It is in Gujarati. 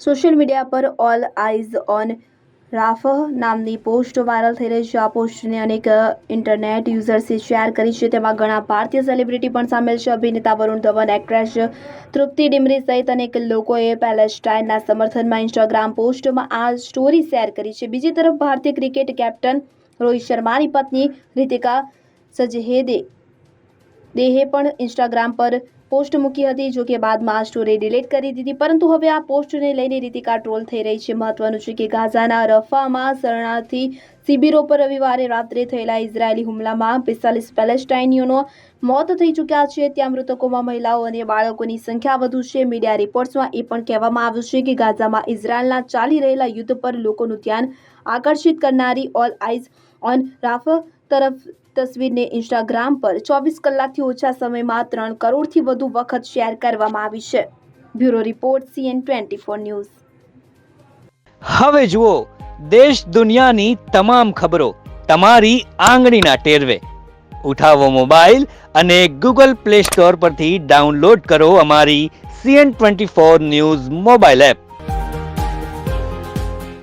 સોશિયલ મીડિયા પર ઓલ આઈઝ ઓન રાફહ નામની પોસ્ટ વાયરલ થઈ રહી છે. આ પોસ્ટને અનેક ઇન્ટરનેટ યુઝર્સે શેર કરી છે. તેમાં ઘણા ભારતીય સેલિબ્રિટી પણ સામેલ છે. અભિનેતા વરુણ ધવન એક્ટ્રેસ તૃપ્તિ ડિમરી સહિત અનેક લોકોએ પેલેસ્ટાઇનના સમર્થનમાં ઇન્સ્ટાગ્રામ પોસ્ટમાં આ સ્ટોરી શેર કરી છે. બીજી તરફ ભારતીય ક્રિકેટ કેપ્ટન રોહિત શર્માની પત્ની રીતિકા સજહેદે દેહે પણ ઇન્સ્ટાગ્રામ પર પોસ્ટ મૂકી હતી જો કે બાદમાં આ સ્ટોરી ડિલીટ કરી દીધી. પરંતુ હવે આ પોસ્ટને લઈને રીતિકા ટ્રોલ થઈ રહી છે. મહત્વનું છે કે ગાઝાના રફામાં શરણાર્થી શિબિરો પર રવિવારે રાત્રે થયેલા ઇઝરાયેલી હુમલામાં પિસ્તાલીસ પેલેસ્ટાઇનીઓનો મોત થઈ ચૂક્યા છે. ત્યાં મૃતકોમાં મહિલાઓ અને બાળકોની સંખ્યા વધુ છે. મીડિયા રિપોર્ટ્સમાં એ પણ કહેવામાં આવ્યું છે કે ગાઝામાં ઇઝરાયેલના ચાલી રહેલા યુદ્ધ પર લોકોનું ધ્યાન આકર્ષિત કરનારી ઓલ આઇઝ ઓન રાફ તરફ તસવીરને ઇન્સ્ટાગ્રામ પર ચોવીસ કલાકથી ઓછા સમયમાં ત્રણ કરોડથી વધુ વખત શેર કરવામાં આવી છે. Bureau report, CN twenty four news. હવે જુઓ, દેશ દુનિયાની તમામ ખબરો તમારી આંગળીના ટેરવે. ઉઠાવો મોબાઈલ અને ગૂગલ પ્લે સ્ટોર પરથી ડાઉનલોડ કરો અમારી CN twenty four news mobile app.